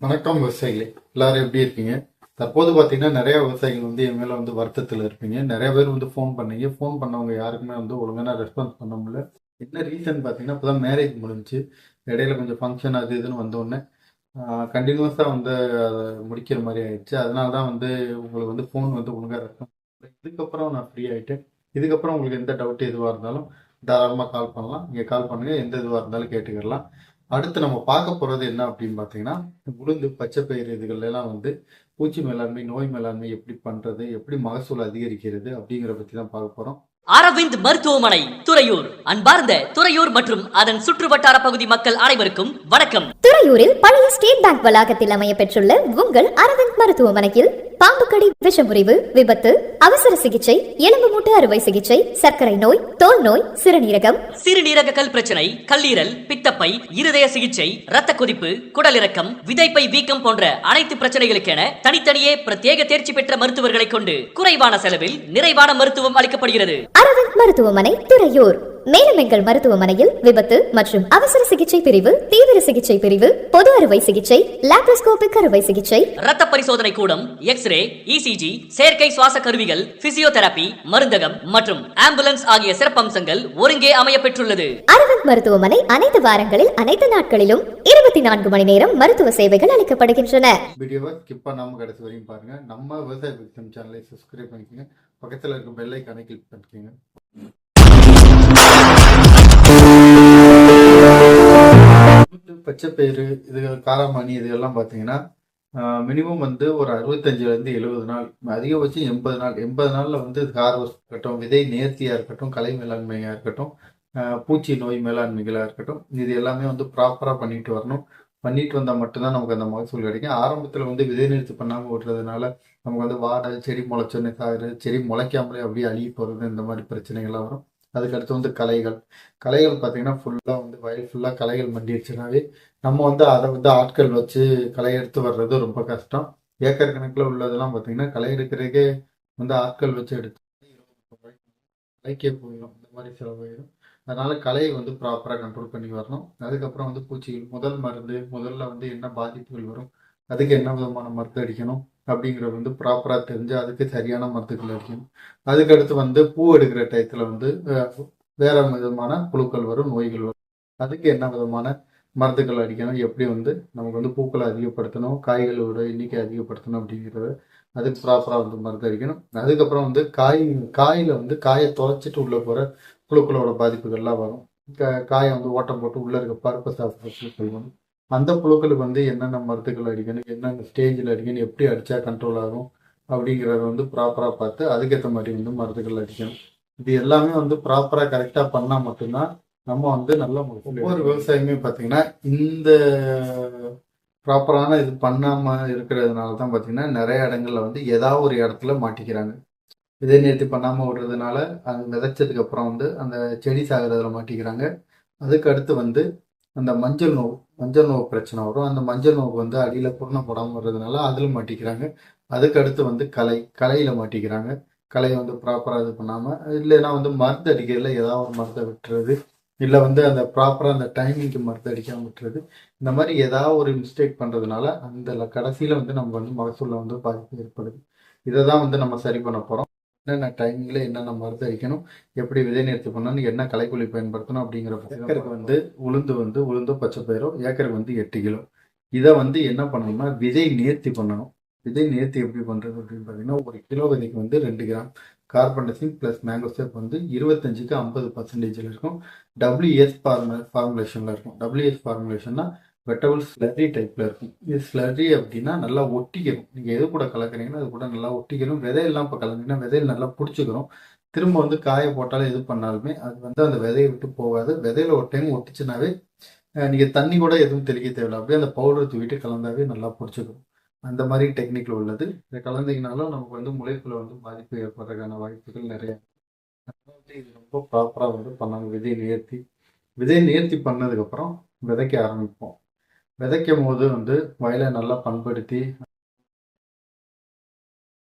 வணக்கம் விவசாயிகளே. எல்லாரும் எப்படி இருக்கீங்க? தற்போது பார்த்தீங்கன்னா நிறைய விவசாயிகள் வந்து என் மேலே வந்து வருத்தத்தில் இருப்பீங்க. நிறைய பேர் வந்து ஃபோன் பண்ணீங்க. ஃபோன் பண்ணவங்க யாருக்குமே வந்து ஒழுங்கான ரெஸ்பான்ஸ் பண்ண முடியல. என்ன ரீசன் பார்த்தீங்கன்னா இப்போ தான் மேரேஜ் முடிஞ்சுச்சு. இடையில கொஞ்சம் ஃபங்க்ஷன் அது இதுன்னு வந்தோடனே கண்டினியூஸாக வந்து அதை முடிக்கிற மாதிரி ஆயிடுச்சு. அதனால தான் வந்து உங்களுக்கு வந்து ஃபோன் வந்து ஒழுங்காக ரெஸ்பான்ஸ் இதுக்கப்புறம் நான் ஃப்ரீ ஆகிட்டேன் இதுக்கப்புறம் உங்களுக்கு எந்த டவுட் எதுவாக இருந்தாலும் தாராளமாக கால் பண்ணலாம். நீங்கள் கால் பண்ணுங்கள் எந்த இதுவாக இருந்தாலும் கேட்டுக்கிடலாம் அடுத்து நம்ம பார்க்க போகிறது என்ன அப்படின்னு பார்த்தீங்கன்னா உளுந்து பச்சை பயிர் இதுகள் எல்லாம் வந்து பூச்சி மேலாண்மை நோய் மேலாண்மை எப்படி பண்றது எப்படி மகசூல் அதிகரிக்கிறது அப்படிங்கிற பத்தி தான் பார்க்க போறோம். அரவிந்த் மருத்துவமனை துறையூர். அன்பார்ந்த துறையூர் மற்றும் அதன் சுற்றுவட்டார பகுதி மக்கள் அனைவருக்கும் வணக்கம். துறையூரில் பழைய ஸ்டேட் பேங்க் வளாகத்தில் அமைய பெற்றுள்ள உங்கள் அரவிந்த் மருத்துவமனையில் பாம்புக்கடி விஷமுறிவு விபத்து அவசர சிகிச்சை எலும்பு மூட்டு அறுவை சிகிச்சை சர்க்கரை நோய் தோல் நோய் சிறுநீரகம். சிறுநீரக கல் பிரச்சனை கல்லீரல் பித்தப்பை இருதய சிகிச்சை இரத்த கொதிப்பு குடலிறக்கம் விதைப்பை வீக்கம் போன்ற அனைத்து பிரச்சனைகளுக்கென தனித்தனியே பிரத்யேக தேர்ச்சி பெற்ற மருத்துவர்களை கொண்டு குறைவான செலவில் நிறைவான மருத்துவம் அளிக்கப்படுகிறது. அரவிந்த் மருத்துவமனை துறையூர். மேலும் எங்கள் மருத்துவமனையில் விபத்து மற்றும் அவசர சிகிச்சை பிரிவு தீவிர சிகிச்சை பிரிவு பொது அறுவை சிகிச்சை லாப்ரோஸ்கோபிக் அறுவை சிகிச்சை. இரத்த பரிசோதனை கூடம் எக்ஸ்ரே இசிஜி செயற்கை சுவாச கருவிகள் பிசியோதெரபி மருந்தகம் மற்றும் ஆம்புலன்ஸ் ஆகிய சிறப்பம்சங்கள் ஒருங்கே அமைய பெற்றுள்ளது அரவிந்த் மருத்துவமனை அனைத்து வாரங்களில் அனைத்து நாட்களிலும் இருபத்தி நான்கு மணி நேரம் மருத்துவ சேவைகள் அளிக்கப்படுகின்றன. வீடியோவை ஸ்கிப் பண்ணாம கடைசி வரையும் பாருங்க. நம்ம விவசாய சேனலை சப்ஸ்கிரைப் பண்ணிக்கோங்க. பக்கத்துல இருக்க பெல் ஐக்கானை கிளிக் பண்ணிக்கோங்க. பச்சைப்பயிறு இது காராமணி இது காராமணி இதெல்லாம் பார்த்தீங்கன்னா மினிமம் வந்து ஒரு அறுபத்தஞ்சிலேருந்து எழுபது நாள். அதிகபட்சம் எண்பது நாள். எண்பது நாளில் வந்து ஹார்வெஸ்ட் இருக்கட்டும் விதை நேர்த்தியாக இருக்கட்டும் கலை மேலாண்மையாக இருக்கட்டும் பூச்சி நோய் மேலாண்மைகளாக இருக்கட்டும் இது எல்லாமே வந்து ப்ராப்பராக பண்ணிட்டு வரணும். பண்ணிட்டு வந்தால் மட்டும்தான் நமக்கு அந்த மகசூல் கிடைக்கும். ஆரம்பத்தில் வந்து விதை நிறுத்தி பண்ணாமல் விடுறதுனால நமக்கு வந்து வாடை செடி முளைச்சோன்னு சாகுறது செடி முளைக்காமலே அப்படியே அழுகி போகிறது இந்த மாதிரி பிரச்சனைகள்லாம் வரும். அதுக்கடுத்து வந்து கலைகள். கலைகள் பார்த்தீங்கன்னா ஃபுல்லாக வந்து வயல் ஃபுல்லாக களைகள் மண்டிடுச்சுனாவே நம்ம வந்து அதை வந்து ஆட்கள் வச்சு களை எடுத்து வர்றது ரொம்ப கஷ்டம். ஏக்கர் கணக்கில் உள்ளதெல்லாம் பார்த்தீங்கன்னா களை எடுக்கிறதுக்கே வந்து ஆட்கள் வச்சு எடுத்து கலைக்கே போயிடும். இந்த மாதிரி செலவாயிடும். அதனால களையை வந்து ப்ராப்பராக கண்ட்ரோல் பண்ணி வரணும். அதுக்கப்புறம் வந்து பூச்சிகள் முதல் மருந்து முதல்ல வந்து என்ன பாதிப்புகள் வரும் அதுக்கு என்ன விதமான மருந்து அடிக்கணும் அப்படிங்கிறது வந்து ப்ராப்பராக தெரிஞ்சு அதுக்கு சரியான மருந்துகள் அடிக்கணும். அதுக்கடுத்து வந்து பூ எடுக்கிற டயத்தில் வந்து வேற விதமான புழுக்கள் வரும் நோய்கள் வரும். அதுக்கு என்ன விதமான மருந்துகள் அடிக்கணும் எப்படி வந்து நமக்கு வந்து பூக்களை அதிகப்படுத்தணும் காய்களோட எண்ணிக்கை அதிகப்படுத்தணும் அப்படிங்கிறத அதுக்கு ப்ராப்பராக வந்து மருந்து அடிக்கணும். அதுக்கப்புறம் வந்து காய் காயில் வந்து காயை தொலைச்சிட்டு உள்ளே போகிற புழுக்களோட பாதிப்புகள்லாம் வரும். காயை வந்து ஓட்டம் போட்டு உள்ளே இருக்க பருப்பை சாப்பிட்ற புழுக்கள் வரும் அந்த புழுக்களுக்கு வந்து என்னென்ன மருந்துகள் அடிக்கணும் என்னென்ன ஸ்டேஜில் அடிக்கணும் எப்படி அடித்தா கண்ட்ரோல் ஆகும் அப்படிங்கிறத வந்து ப்ராப்பராக பார்த்து அதுக்கேற்ற மாதிரி வந்து மருந்துகள் அடிக்கணும். இது எல்லாமே வந்து ப்ராப்பராக கரெக்டாக பண்ணால் மட்டும்தான் நம்ம வந்து நல்ல ஒவ்வொரு விவசாயியுமே பார்த்தீங்கன்னா இந்த ப்ராப்பரான இது பண்ணாமல் இருக்கிறதுனால தான் பார்த்தீங்கன்னா நிறைய இடங்கள்ல வந்து ஏதாவது ஒரு இடத்துல மாட்டிக்கிறாங்க. விதை நேர்த்தி பண்ணாமல் விடுறதுனால அது விதைச்சதுக்கு அப்புறம் வந்து அந்த செடி சாகிறதுல மாட்டிக்கிறாங்க. அதுக்கு அடுத்து வந்து அந்த மஞ்சள் நோவு மஞ்சள் நோவு பிரச்சனை வரும். அந்த மஞ்சள் நோவு வந்து அடியில் குருணம் போடாமல் வர்றதுனால அதில் மாட்டிக்கிறாங்க. அதுக்கு அடுத்து வந்து கலை கலையில் மாட்டிக்கிறாங்க. கலையை வந்து ப்ராப்பராக இது பண்ணாமல் இல்லைன்னா வந்து மருந்து அடிக்கிறதுல ஏதாவது ஒரு மருந்தை விட்டுறது இல்லை வந்து அந்த ப்ராப்பராக அந்த டைமிங்க்கு மருந்து அடிக்காமல் விட்டுறது இந்த மாதிரி ஏதாவது ஒரு மிஸ்டேக் பண்ணுறதுனால அந்த கடைசியில் வந்து நம்ம வந்து மகசூலில் வந்து பாதிப்பு ஏற்படுது. இதை தான் வந்து நம்ம சரி பண்ண போகிறோம் என்னென்ன டைமிங்கில் என்னென்ன மருந்து அடிக்கணும் எப்படி விதை நிறுத்தி பண்ணணும் என்ன களைக்கொல்லி பயன்படுத்தணும் அப்படிங்கிற ஏக்கருக்கு வந்து உளுந்து வந்து உளுந்து பச்சை பயிரும் ஏக்கருக்கு வந்து எட்டு கிலோ. இதை வந்து என்ன பண்ணணும்னா விதை நேர்த்தி பண்ணணும். விதை நேர்த்தி எப்படி பண்ணுறது அப்படின்னு பார்த்தீங்கன்னா ஒரு கிலோ விதைக்கு வந்து ரெண்டு கிராம். கார்பன்டசின் ப்ளஸ் மேங்கோசேப் வந்து இருபத்தஞ்சுக்கு ஐம்பது பர்சன்டேஜில் இருக்கும். டபிள்யூஎஸ் ஃபார்முல ஃபார்முலேஷனில் இருக்கும். டபிள்யூஎஸ் ஃபார்முலேஷன்னா வெட்டபிள் ஸ்லரி டைப்பில் இருக்கும். இது ஸ்லரி அப்படின்னா நல்லா ஒட்டிக்கணும். நீங்கள் எது கூட கலக்குறீங்கன்னா அது கூட நல்லா ஒட்டிக்கணும். விதையெல்லாம் இப்போ கலந்தீங்கன்னா விதையில் நல்லா பிடிச்சிக்கிறோம் திரும்ப வந்து காய போட்டாலும் எது பண்ணாலுமே அது வந்து அந்த விதையை விட்டு போகாது. விதையில ஒரு டைம் ஒட்டிச்சுனாவே நீங்கள் தண்ணி கூட எதுவும் தெளிக்க தேவையில்ல. அப்படியே அந்த பவுடர் தூக்கிட்டு கலந்தாவே நல்லா பிடிச்சிக்கிறோம் அந்த மாதிரி டெக்னிக்கில் உள்ளது. இதை கலந்தீங்கனாலும் நமக்கு வந்து முளைப்பில் வந்து பாதிப்பு ஏற்படுறதுக்கான வாய்ப்புகள் நிறையா வந்து இது ரொம்ப ப்ராப்பராக வந்து பண்ணாங்க விதையை நேர்த்தி விதையை நேர்த்தி பண்ணதுக்கப்புறம் விதைக்க ஆரம்பிப்போம். விதைக்கும் போது வந்து வயலை நல்லா பண்படுத்தி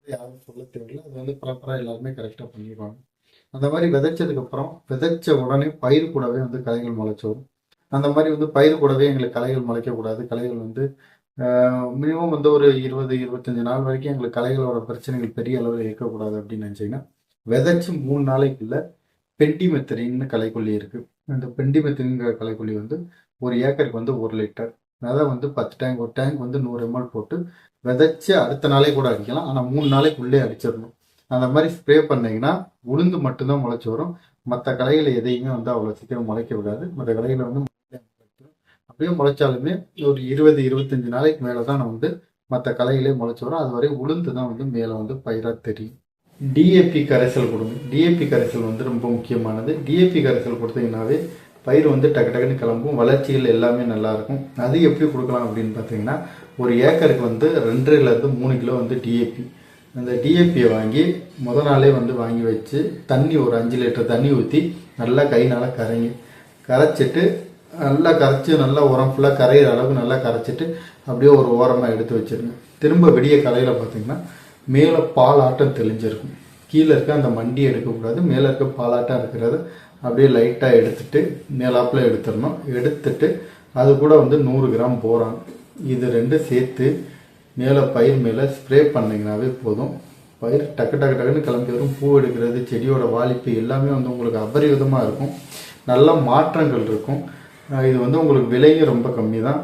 யாரும் சொல்ல தேவையில்லை. அது வந்து ப்ராப்பராக எல்லாருமே கரெக்டாக பண்ணிடுவாங்க. அந்த மாதிரி விதைச்சதுக்கு அப்புறம் விதைச்ச உடனே பயிர் கூடவே வந்து களைகள் முளைச்சோம் அந்த மாதிரி வந்து பயிர் கூடவே எங்களுக்கு களைகள் முளைக்கக்கூடாது கலைகள் களைகள் வந்து மினிமம் வந்து ஒரு இருபது இருபத்தஞ்சு நாள் வரைக்கும் எங்களுக்கு களைகளோட பிரச்சனைகள் பெரிய அளவில் இருக்கக்கூடாது அப்படின்னு நினச்சிங்கன்னா விதைச்சி மூணு நாளைக்குள்ள பெண்டிமெத்தரின்னு களைக்கொல்லி இருக்குது அந்த பெண்டிமெத்தரிங்கிற கலைக்கொல்லி வந்து ஒரு ஏக்கருக்கு வந்து ஒரு லிட்டர். விதை வந்து பத்து டேங்க் ஒரு டேங்க் வந்து நூறு எம்எல் போட்டு விதைச்சி அடுத்த நாளே கூட அடிக்கலாம். ஆனால் மூணு நாளைக்குள்ளே அடிச்சிடணும். அந்த மாதிரி ஸ்ப்ரே பண்ணீங்கன்னா உளுந்து மட்டும்தான் முளைச்சி வரும். மற்ற கலைகளை எதையுமே வந்து அவ்வளோ சீக்கிரம் முளைக்க விடாது. மற்ற களைகளை வந்து அப்படியே முளைச்சாலுமே ஒரு இருபது இருபத்தஞ்சு நாளைக்கு மேலே தான் நான் வந்து மற்ற கலைகளே முளைச்சி வரும். அது வரை உளுந்து தான் வந்து மேலே வந்து பயிராக தெரியும். டிஏபி கரைசல் கொடுங்க. டிஏபி கரைசல் வந்து ரொம்ப முக்கியமானது. டிஏபி கரைசல் கொடுத்தீங்கன்னாவே பயிர் வந்து டக்கு டக்குன்னு கிளம்பும். வளர்ச்சிகள் எல்லாமே நல்லா இருக்கும். அது எப்படி கொடுக்கலாம் அப்படின்னு பார்த்தீங்கன்னா ஒரு ஏக்கருக்கு வந்து ரெண்டரைலேருந்து மூணு கிலோ வந்து டிஏபி அந்த டிஏபியை வாங்கி முத நாளே வந்து வாங்கி வச்சு தண்ணி ஒரு அஞ்சு லிட்டர் தண்ணி ஊற்றி நல்லா கைனால் கரைங்க. கரைச்சிட்டு நல்லா கரைச்சி நல்லா உரம் ஃபுல்லாக கரையிற அளவுக்கு நல்லா கரைச்சிட்டு அப்படியே ஒரு ஓரமாக எடுத்து வச்சுருங்க. திரும்ப விடிய கலையில் பார்த்தீங்கன்னா மேலே பாலாட்டம் தெளிஞ்சிருக்கும். கீழே இருக்க அந்த மண்டி எடுக்கக்கூடாது. மேலே இருக்க பாலாட்டம் இருக்கிறத அப்படியே லைட்டாக எடுத்துட்டு மேலாப்பில் எடுத்துடணும். எடுத்துட்டு அது கூட வந்து நூறு கிராம் போறான் இது ரெண்டும் சேர்த்து மேலே பயிர் மேலே ஸ்ப்ரே பண்ணிங்கனாவே போதும். பயிர் டக்கு டக்கு டக்குன்னு கிளம்பி வரும். பூ எடுக்கிறது செடியோட வாலிப்பு எல்லாமே வந்து உங்களுக்கு அபரிவிதமாக இருக்கும். நல்ல மாற்றங்கள் இருக்கும். இது வந்து உங்களுக்கு விலையும் ரொம்ப கம்மி தான்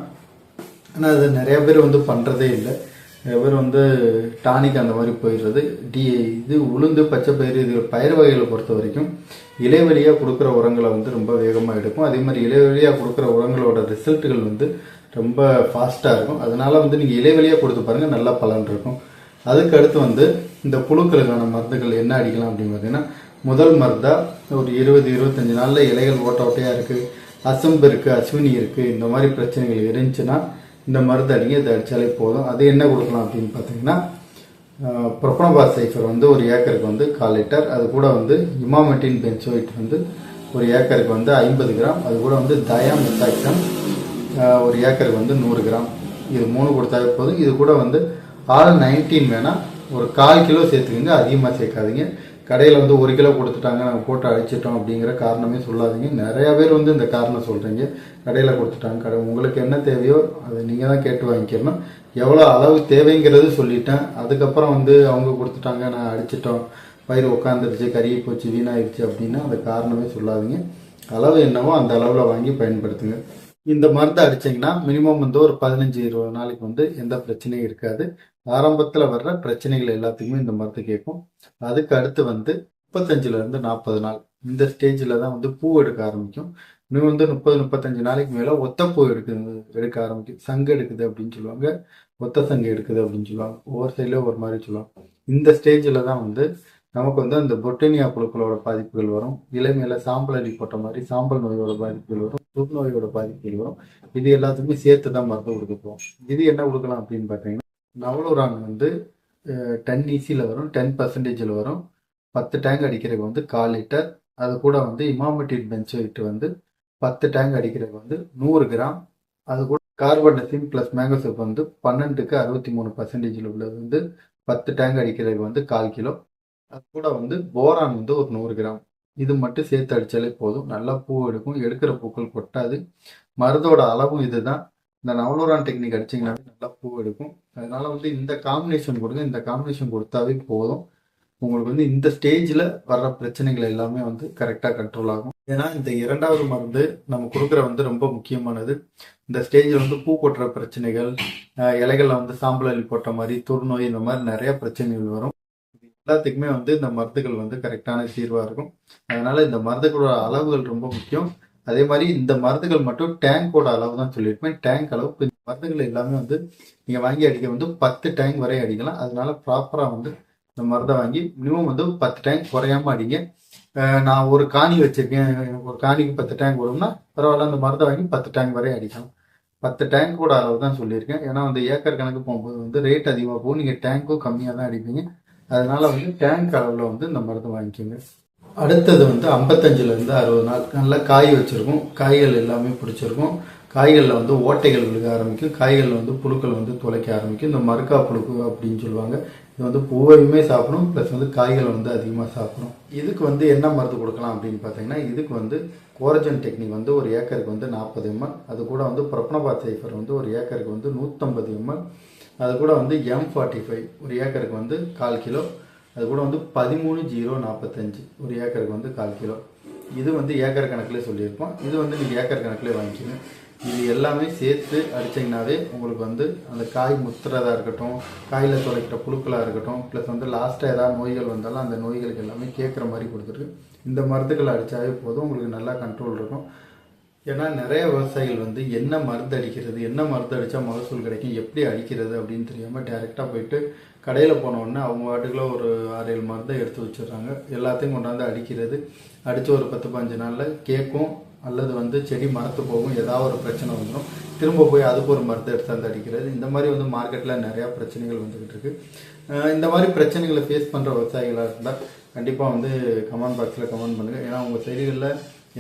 ஆனால் அது நிறையா பேர் வந்து பண்ணுறதே இல்லை. நிறைய பேர் வந்து டானிக் அந்த மாதிரி போயிடுறது. டி இது உளுந்து பச்சை பயிறு இது பயிர் வகைகளை பொறுத்த வரைக்கும் இலைவெளியாக கொடுக்குற உரங்களை வந்து ரொம்ப வேகமாக எடுக்கும். அதே மாதிரி இலைவெளியாக கொடுக்குற உரங்களோட ரிசல்ட்டுகள் வந்து ரொம்ப ஃபாஸ்ட்டாக இருக்கும். அதனால வந்து நீங்கள் இலைவெளியாக கொடுத்து பாருங்கள் நல்லா பலன் இருக்கும். அதுக்கு அடுத்து வந்து இந்த புழுக்களுக்கான மருந்துகள் என்ன அடிக்கலாம் அப்படின்னு பார்த்தீங்கன்னா முதல் மருந்தாக ஒரு இருபது இருபத்தஞ்சி நாளில் இலைகள் ஓட்ட ஓட்டையாக இருக்குது அசம்பு இருக்குது அஸ்வினி இருக்குது இந்த மாதிரி பிரச்சனைகள் இருந்துச்சுன்னா இந்த மருந்து அடிங்க இதை அடித்தாலே போதும். அது என்ன கொடுக்கலாம் அப்படின்னு பார்த்தீங்கன்னா ப்ரொப்பனபார் சைஃபர் வந்து ஒரு ஏக்கருக்கு வந்து கால் லிட்டர் அது கூட வந்து இமாமெட்டின் பென்சோயிட் வந்து ஒரு ஏக்கருக்கு வந்து ஐம்பது கிராம் அது கூட வந்து தயா மெத்தாக்சம் ஒரு ஏக்கருக்கு வந்து நூறு கிராம். இது மூணு கொடுத்தாவே போதும். இது கூட வந்து ஆல் நைன்டீன் வேணால் ஒரு கால் கிலோ சேர்த்துக்கோங்க அதிகமாக சேர்க்காதீங்க. கடையில் வந்து ஒரு கிலோ கொடுத்துட்டாங்க நாங்கள் போட்டு அழிச்சிட்டோம் அப்படிங்கிற காரணமே சொல்லாதீங்க. நிறையா பேர் வந்து இந்த காரணம் சொல்கிறீங்க கடையில் கொடுத்துட்டாங்க கடை உங்களுக்கு என்ன தேவையோ அதை நீங்கள் தான் கேட்டு வாங்கிக்கணும். எவ்வளோ அளவு தேவைங்கிறது சொல்லிட்டேன். அதுக்கப்புறம் வந்து அவங்க கொடுத்துட்டாங்க நான் அடிச்சிட்டோம் பயிர் உட்காந்துருச்சு கருகி போச்சு வீணாயிருச்சு அப்படின்னா அந்த காரணமே சொல்லாதீங்க. அளவு என்னவோ அந்த அளவில் வாங்கி பயன்படுத்துங்க. இந்த மருந்து அடிச்சிங்கன்னா மினிமம் வந்து ஒரு பதினஞ்சு இருபது நாளைக்கு வந்து எந்த பிரச்சனையும் இருக்காது. ஆரம்பத்தில் வர்ற பிரச்சனைகள் எல்லாத்துக்குமே இந்த மருந்து கேட்கும். அதுக்கு அடுத்து வந்து முப்பத்தஞ்சுல இருந்து நாற்பது நாள். இந்த ஸ்டேஜில் தான் வந்து பூ எடுக்க ஆரம்பிக்கும். இன்னும் வந்து முப்பது முப்பத்தஞ்சு நாளைக்கு மேலே ஒத்த பூ எடுக்குது எடுக்க ஆரம்பிக்கும். சங்கு எடுக்குது அப்படின்னு சொல்லுவாங்க. ஒத்த சங்கு எடுக்குது அப்படின்னு சொல்லுவாங்க. ஒவ்வொரு சைடில் ஒரு மாதிரி சொல்லுவாங்க. இந்த ஸ்டேஜில் தான் வந்து நமக்கு வந்து அந்த பொட்டேனியா புழுக்களோட பாதிப்புகள் வரும். இளமையில சாம்பல் அடி போட்ட மாதிரி சாம்பல் நோயோட பாதிப்புகள் வரும். சுப் நோயோட பாதிப்புகள் வரும். இது எல்லாத்துக்குமே சேர்த்து தான் மருந்து கொடுக்க போகும் இது என்ன கொடுக்கலாம் அப்படின்னு பார்த்தீங்கன்னா நவலூராங் வந்து டென் இசியில் வரும் டென் பர்சன்டேஜில் வரும். பத்து டேங்க் அடிக்கிறதுக்கு வந்து கால் லிட்டர் அது கூட வந்து பெஞ்ச் பென்சோயிட் வந்து பத்து டேங்க் அடிக்கிறதுக்கு வந்து நூறு கிராம். அது கூட கார்பன்டசின் ப்ளஸ் மேங்கோசோப் வந்து பன்னெண்டுக்கு அறுபத்தி மூணு பர்சன்டேஜில் உள்ளது வந்து பத்து டேங்க் அடிக்கிறதுக்கு வந்து கால் கிலோ. அது கூட வந்து போரான் வந்து ஒரு நூறு கிராம். இது மட்டும் சேர்த்து அடித்தாலே போதும். நல்லா பூ எடுக்கும். எடுக்கிற பூக்கள் கொட்டாது. மருந்தோட அளவும் இதுதான். இந்த நவலூரான் டெக்னிக் அடிச்சிங்கனாவே நல்லா பூ எடுக்கும். அதனால வந்து இந்த காம்பினேஷன் கொடுங்க. இந்த காம்பினேஷன் கொடுத்தாவே போதும். உங்களுக்கு வந்து இந்த ஸ்டேஜில் வர்ற பிரச்சனைகள் எல்லாமே வந்து கரெக்டாக கண்ட்ரோல் ஆகும். ஏன்னா இந்த இரண்டாவது மருந்து நம்ம கொடுக்குற வந்து ரொம்ப முக்கியமானது. இந்த ஸ்டேஜில் வந்து பூ கொட்டுற பிரச்சனைகள் இலைகளில் வந்து சாம்பல் அள்ளி போட்ட மாதிரி துர்நோய் இந்த மாதிரி நிறைய பிரச்சனைகள் வரும். இது எல்லாத்துக்குமே வந்து இந்த மருந்துகள் வந்து கரெக்டான தீர்வாக இருக்கும். அதனால இந்த மருந்துகளோட அளவுகள் ரொம்ப முக்கியம். அதே மாதிரி இந்த மருந்துகள் மட்டும் டேங்கோட அளவு தான் சொல்லியிருப்பேன். டேங்க் அளவு இந்த மருந்துகள் எல்லாமே வந்து நீங்கள் வாங்கி அடிக்க வந்து பத்து டேங்க் வரை அடிக்கலாம். அதனால ப்ராப்பராக வந்து இந்த மருந்தை வாங்கி மினிமம் வந்து பத்து டேங்க் குறையாம அடிங்க. நான் ஒரு காணி வச்சிருக்கேன். எனக்கு ஒரு காணிக்கு பத்து டேங்க் வரும்னா பரவாயில்ல அந்த மருந்தை வாங்கி பத்து டேங்க் வரை அடிக்கலாம். பத்து டேங்கோட அளவு தான் சொல்லியிருக்கேன். ஏன்னா வந்து ஏக்கர் கணக்கு போகும்போது வந்து ரேட் அதிகமாக போகும். நீங்கள் டேங்க்கும் கம்மியாக தான் அடிப்பீங்க. அதனால வந்து டேங்க் அளவில் வந்து இந்த மருந்து வாங்கிக்கோங்க. அடுத்தது வந்து ஐம்பத்தஞ்சிலேருந்து அறுபது நாள். நல்லா காய் வச்சுருக்கோம். காய்கள் எல்லாமே பிடிச்சிருக்கும். காய்களில் வந்து ஓட்டைகள் விழுக ஆரம்பிக்கும். காய்களில் வந்து புழுக்கள் வந்து துளைக்க ஆரம்பிக்கும். இந்த மறுக்கா புழுக்கு அப்படின்னு சொல்லுவாங்க. இது வந்து பூவையுமே சாப்பிடும். ப்ளஸ் வந்து காய்களை வந்து அதிகமாக சாப்பிடும். இதுக்கு வந்து என்ன மருந்து கொடுக்கலாம் அப்படின்னு பார்த்தீங்கன்னா இதுக்கு வந்து கோரஜன் டெக்னிக் வந்து ஒரு ஏக்கருக்கு வந்து நாற்பது எம்எல். அது கூட வந்து ப்ரொப்பனபாத் சைஃபர் வந்து ஒரு ஏக்கருக்கு வந்து நூற்றம்பது எம்எல். அது கூட வந்து எம் ஃபார்ட்டி ஃபைவ் ஒரு ஏக்கருக்கு வந்து கால் கிலோ. அது கூட வந்து பதிமூணு ஜீரோ நாற்பத்தஞ்சு ஒரு ஏக்கருக்கு வந்து கால் கிலோ. இது வந்து ஏக்கர் கணக்கில் சொல்லியிருப்போம். இது வந்து நீங்கள் ஏக்கர் கணக்கில் வாங்கிக்கணும் இது எல்லாமே சேர்த்து அடிச்சிங்கனாவே உங்களுக்கு வந்து அந்த காய் முத்துறதா இருக்கட்டும் காயில் தொலைக்கிற புழுக்களாக இருக்கட்டும் ப்ளஸ் வந்து லாஸ்ட்டாக ஏதாவது நோய்கள் வந்தாலும் அந்த நோய்களுக்கு எல்லாமே கேட்குற மாதிரி கொடுத்துருக்கு. இந்த மருந்துகள் அடித்தாவே போதும். உங்களுக்கு நல்லா கண்ட்ரோல் இருக்கும். ஏன்னா நிறைய விவசாயிகள் வந்து என்ன மருந்து அடிக்கிறது என்ன மருந்து அடித்தா மகசூல் கிடைக்கும் எப்படி அடிக்கிறது அப்படின்னு தெரியாமல் டேரெக்டாக போயிட்டு கடையில் போன உடனே அவங்க வாட்டுக்குள்ள ஒரு ஆறு ஏழு மருந்தை எடுத்து வச்சிடுறாங்க. எல்லாத்தையும் கொண்டாந்து அடிக்கிறது. அடித்து ஒரு பத்து பதினஞ்சு நாளில் கேட்கும் அல்லது வந்து செடி மரத்து போகும் ஏதாவது ஒரு பிரச்சனை வந்துடும் திரும்ப போய் அதுக்கு ஒரு மருந்து எடுத்தாந்து அடிக்கிறது. இந்த மாதிரி வந்து மார்க்கெட்டில் நிறையா பிரச்சனைகள் வந்துக்கிட்டு இருக்குது இந்த மாதிரி பிரச்சனைகளை ஃபேஸ் பண்ணுற விவசாயிகளாக இருந்தால் கண்டிப்பாக வந்து கமெண்ட் பாக்ஸில் கமெண்ட் பண்ணுங்கள் ஏன்னா உங்கள் செடிகளில்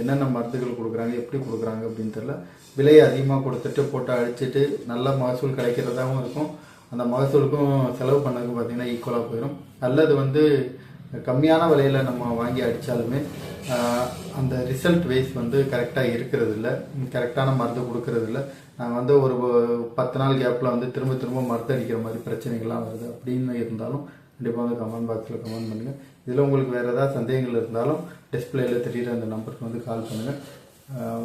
என்னென்ன மருந்துகள் கொடுக்குறாங்க எப்படி கொடுக்குறாங்க அப்படின்னு தெரியல. விலை அதிகமாக கொடுத்துட்டு போட்டு அழிச்சிட்டு நல்ல மகசூல் கிடைக்கிறதாகவும் இருக்கும். அந்த மகசூலுக்கும் செலவு பண்ணதுக்கு பார்த்தீங்கன்னா ஈக்குவலாக போயிடும் அல்லது வந்து கம்மியான விலையில் நம்ம வாங்கி அடித்தாலுமே அந்த ரிசல்ட் வைஸ் வந்து கரெக்டாக இருக்கிறது இல்லை கரெக்டான மருந்து கொடுக்கறது இல்லை நாங்கள் வந்து ஒரு பத்து நாள் கேப்பில் வந்து திரும்ப திரும்ப மருந்து அடிக்கிற மாதிரி பிரச்சனைகள்லாம் வருது. அப்படின்னு இருந்தாலும் கண்டிப்பாக வந்து கமெண்ட் பாக்ஸில் கமெண்ட் பண்ணுங்கள் இதில் உங்களுக்கு வேறு ஏதாவது சந்தேகங்கள் இருந்தாலும் டிஸ்பிளேயில் தெரியுற அந்த நம்பருக்கு வந்து கால் பண்ணுங்கள்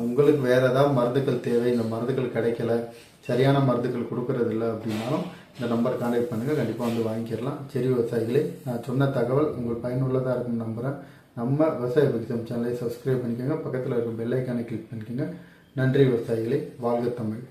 உங்களுக்கு வேறு ஏதாவது மருந்துகள் தேவை இந்த மருந்துகள் கிடைக்கல சரியான மருந்துகள் கொடுக்கறது இல்லை அப்படின்னாலும் இந்த நம்பர் கான்டாக்ட் பண்ணுங்கள் கண்டிப்பாக வந்து வாங்கிக்கிடலாம் சரி விவசாயிகளே நான் சொன்ன தகவல் உங்களுக்கு பயனுள்ளதாக இருக்குன்னு நம்புகிறேன் நம்ம விவசாய பக்தம் சேனலை சப்ஸ்கிரைப் பண்ணிக்கோங்க. பக்கத்தில் இருக்க பெல்லைக்கானை கிளிக் பண்ணிக்கோங்க. நன்றி விவசாயிகளே. வாழ்க தமிழ்.